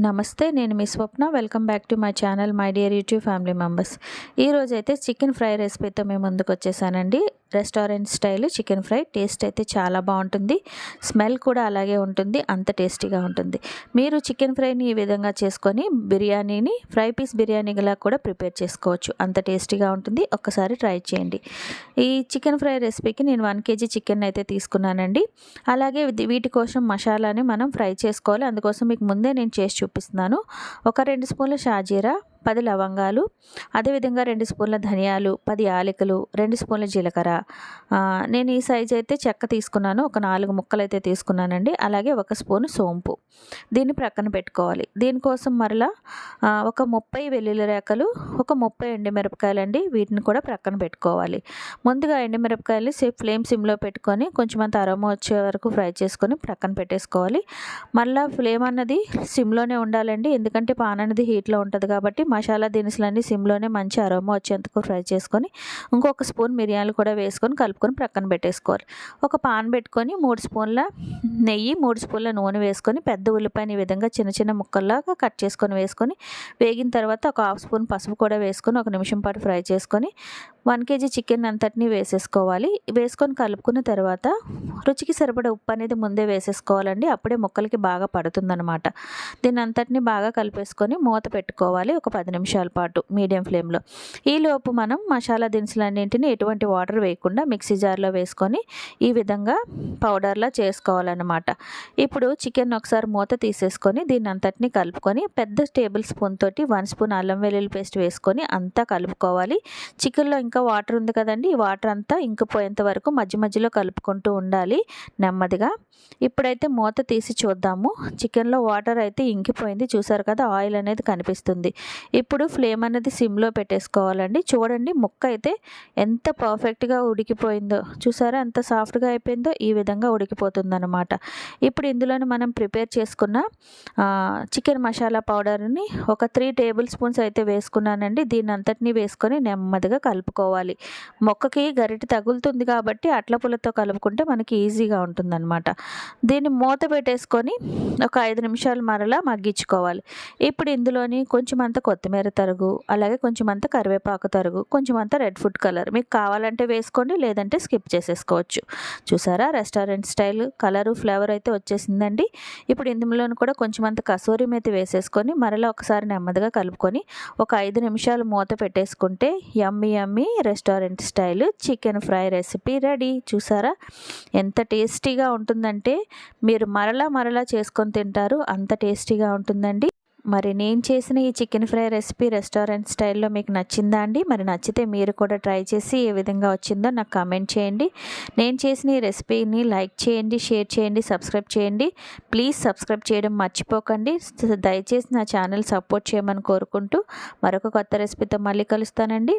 నమస్తే నేను మీ Swapna. Welcome back to my channel my dear YouTube family members. ఈరోజైతే chicken fry రెసిపీతో మేము ముందుకు వచ్చేసానండి restaurant style chicken fry. Taste అయితే చాలా బాగుంటుంది. స్మెల్ కూడా అలాగే ఉంటుంది. అంత టేస్టీగా ఉంటుంది. మీరు చికెన్ ఫ్రైని ఈ విధంగా చేసుకొని బిర్యానీని ఫ్రై పీస్ బిర్యానీలా కూడా ప్రిపేర్ చేసుకోవచ్చు. అంత టేస్టీగా ఉంటుంది. ఒక్కసారి ట్రై చేయండి. ఈ చికెన్ ఫ్రై రెసిపీకి నేను వన్ కేజీ చికెన్ అయితే తీసుకున్నానండి. అలాగే వీటి కోసం మసాలాని మనం ఫ్రై చేసుకోవాలి. అందుకోసం మీకు ముందే నేను చేసి చూపిస్తున్నాను. ఒక రెండు స్పూన్ల షాజీరా పది లవంగాలు అదేవిధంగా రెండు స్పూన్ల ధనియాలు పది యాలకులు రెండు స్పూన్ల జీలకర్ర. నేను ఈ సైజ్ అయితే చెక్క తీసుకున్నాను ఒక నాలుగు ముక్కలు అయితే తీసుకున్నానండి. అలాగే ఒక స్పూన్ సోంపు. దీన్ని ప్రక్కన పెట్టుకోవాలి. దీనికోసం మరలా ఒక ముప్పై వెల్లుల్లి రేఖలు ఒక ముప్పై ఎండుమిరపకాయలండి వీటిని కూడా ప్రక్కన పెట్టుకోవాలి. ముందుగా ఎండుమిరపకాయలు సేఫ్ ఫ్లేమ్ సిమ్లో పెట్టుకొని కొంచెం అంత అరమ వచ్చే వరకు ఫ్రై చేసుకొని ప్రక్కన పెట్టేసుకోవాలి. మళ్ళీ ఫ్లేమ్ అన్నది సిమ్లోనే ఉండాలండి ఎందుకంటే పాన్ అనేది హీట్లో ఉంటుంది కాబట్టి మసాలా దినుసులన్నీ సిమ్లోనే మంచి అరోమా వచ్చేందుకు ఫ్రై చేసుకొని ఇంకొక స్పూన్ మిరియాలు కూడా వేసుకొని కలుపుకొని ప్రక్కన పెట్టేసుకోవాలి. ఒక పాన్ పెట్టుకొని మూడు స్పూన్ల నెయ్యి మూడు స్పూన్ల నూనె వేసుకొని పెద్ద ఉల్లిపాయని ఈ విధంగా చిన్న చిన్న ముక్కల్లాగా కట్ చేసుకొని వేసుకొని వేగిన తర్వాత ఒక హాఫ్ స్పూన్ పసుపు కూడా వేసుకొని ఒక నిమిషం పాటు ఫ్రై చేసుకొని వన్ కేజీ చికెన్ అంతటిని వేసేసుకోవాలి. వేసుకొని కలుపుకున్న తర్వాత రుచికి సరిపడే ఉప్పు అనేది ముందే వేసేసుకోవాలండి. అప్పుడే ముక్కలకి బాగా పడుతుందనమాట దీని అంతటిని బాగా కలిపేసుకొని మూత పెట్టుకోవాలి. ఒక పది నిమిషాల పాటు మీడియం ఫ్లేమ్లో. ఈలోపు మనం మసాలా దినుసులన్నింటినీ ఎటువంటి వాటర్ వేయకుండా మిక్సీ జార్లో వేసుకొని ఈ విధంగా పౌడర్లా చేసుకోవాలన్నమాట. ఇప్పుడు చికెన్ ఒకసారి మూత తీసేసుకొని దీన్ని అంతటిని కలుపుకొని పెద్ద టేబుల్ స్పూన్ తోటి వన్ స్పూన్ అల్లం వెల్లుల్లి పేస్ట్ వేసుకొని అంతా కలుపుకోవాలి. చికెన్లో ఇంకా వాటర్ ఉంది కదండి ఈ వాటర్ అంతా ఇంకిపోయేంత వరకు మధ్య మధ్యలో కలుపుకుంటూ ఉండాలి నెమ్మదిగా. ఇప్పుడైతే మూత తీసి చూద్దాము. చికెన్లో వాటర్ అయితే ఇంకిపోయింది. చూసారు కదా ఆయిల్ అనేది కనిపిస్తుంది. ఇప్పుడు ఫ్లేమ్ అనేది సిమ్లో పెట్టేసుకోవాలండి. చూడండి ముక్క అయితే ఎంత పర్ఫెక్ట్గా ఉడికిపోయిందో. చూసారా ఎంత సాఫ్ట్గా అయిపోయిందో ఈ విధంగా ఉడికిపోతుందనమాట ఇప్పుడు ఇందులోని మనం ప్రిపేర్ చేసుకున్న చికెన్ మసాలా పౌడర్ని ఒక త్రీ టేబుల్ స్పూన్స్ అయితే వేసుకున్నానండి. దీన్ని అంతటినీ వేసుకొని నెమ్మదిగా కలుపుకోవాలి. మొక్కకి గరిటి తగులుతుంది కాబట్టి అట్ల పుల్లతో కలుపుకుంటే మనకి ఈజీగా ఉంటుందన్నమాట. దీన్ని మూత పెట్టేసుకొని ఒక ఐదు నిమిషాలు మరలా మగ్గించుకోవాలి. ఇప్పుడు ఇందులోని కొంచెం అంత కొత్తిమీర తరుగు అలాగే కొంచెం అంత కరివేపాకు తరుగు కొంచెం అంత రెడ్ ఫుడ్ కలర్ మీకు కావాలంటే వేసుకోండి లేదంటే స్కిప్ చేసేసుకోవచ్చు. చూసారా? రెస్టారెంట్ స్టైల్ కలరు ఫ్లేవర్ అయితే వచ్చేసిందండి. ఇప్పుడు ఇందులోనూ కూడా కొంచెం అంత కసూరి మెతి వేసేసుకొని మరలా ఒకసారి నెమ్మదిగా కలుపుకొని ఒక ఐదు నిమిషాలు మూత పెట్టేసుకుంటే yummy yummy restaurant style chicken fry recipe ready చూసారా? ఎంత టేస్టీగా ఉంటుందంటే మీరు మరలా మరలా చేసుకొని తింటారు అంత టేస్టీగా ఉంటుందండి. మరి నేను చేసిన ఈ చికెన్ ఫ్రై రెసిపీ రెస్టారెంట్ స్టైల్లో మీకు నచ్చిందా అండి? మరి నచ్చితే మీరు కూడా ట్రై చేసి ఏ విధంగా వచ్చిందో నాకు కామెంట్ చేయండి. నేను చేసిన ఈ రెసిపీని లైక్ చేయండి షేర్ చేయండి సబ్స్క్రైబ్ చేయండి. ప్లీజ్ సబ్స్క్రైబ్ చేయడం మర్చిపోకండి. దయచేసి నా ఛానల్ సపోర్ట్ చేయమని కోరుకుంటూ మరొక కొత్త రెసిపీతో మళ్ళీ కలుస్తానండి.